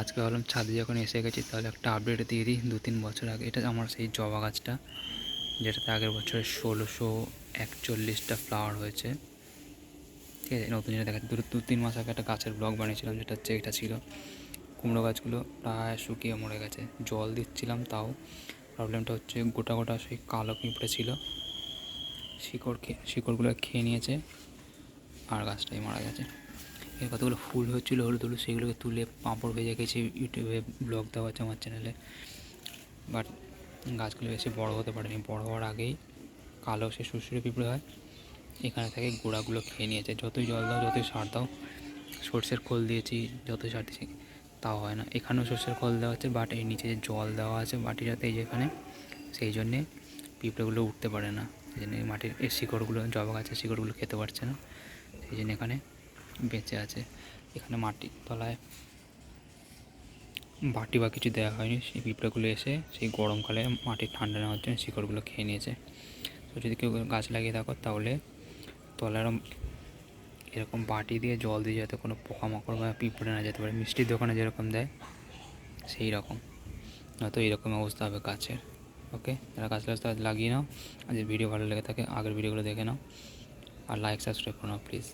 আজকে ভাবলাম ছাদে যখন এসে গেছি, তাহলে একটা আপডেট দিয়ে দিই দু তিন বছর আগে। এটা আমার সেই জবা গাছটা, যেটাতে আগের বছরে ষোলোশো একচল্লিশটা ফ্লাওয়ার হয়েছে। ঠিক আছে, নতুন যেটা দেখা দু দু তিন মাস আগে একটা গাছের ব্লগ বানিয়েছিলাম, যেটা হচ্ছে এটা ছিল। কুমড়ো গাছগুলো প্রায় শুকিয়ে মরে গেছে। জল দিচ্ছিলাম তাও। প্রবলেমটা হচ্ছে গোটা গোটা সেই কালো পিঁপড়ে ছিল। শিকড় খেয়ে শিকড়গুলো খেয়ে নিয়েছে, আর গাছটাই মারা গেছে। এর কতগুলো ফুল হচ্ছিল, হলুদ হলুদ, সেগুলোকে তুলে পাঁপড় ভেজে গেছি ইউটিউবে ব্লগ দেওয়া আছে আমার চ্যানেলে বাট গাছগুলো বেশি বড় হতে পারেনি, বড় হওয়ার আগেই কালো সে সুরসুরে পিঁপড়ে হয়। এখানে থেকে গোড়াগুলো খেয়ে নিয়েছে, যতই জল দাও, যতই সার দাও, সর্ষের খোল দিয়েছি, যতই সার দিয়েছি, তাও হয় না। এখানেও সর্ষের খোল দেওয়া আছে বাট এর নিচে যে জল দেওয়া আছে মাটিটাতে এই যেখানে সেই জন্যে পিঁপড়েগুলো উঠতে পারে না। সেই জন্য এই মাটির, এই শিকড়গুলো, জবা গাছের শিকড়গুলো খেতে পারছে না। সেই জন্য এখানে বেঁচে আছে। এখানে মাটির তলায় বাটি বা কিছু দেওয়া হয়নি। সেই পিঁপড়েগুলো এসে সেই গরমকালে মাটির ঠান্ডা নেওয়ার জন্য শিকড়গুলো খেয়ে নিয়েছে। তো যদি কেউ গাছ লাগিয়ে থাকো, তাহলে তলার এরকম বাটি দিয়ে জল দিয়ে যাতে কোনো পোকামাকড় বা পিঁপড়ে না যেতে পারে। মিষ্টির দোকানে যেরকম দেয়, সেই রকম। নয়তো এরকম অবস্থা হবে গাছের। ওকে? যারা গাছ লাগাতে লাগিয়ে নাও। যদি ভিডিও ভালো লেগে থাকে, আগের ভিডিওগুলো দেখে নাও। আর লাইক সাবস্ক্রাইব করো প্লিজ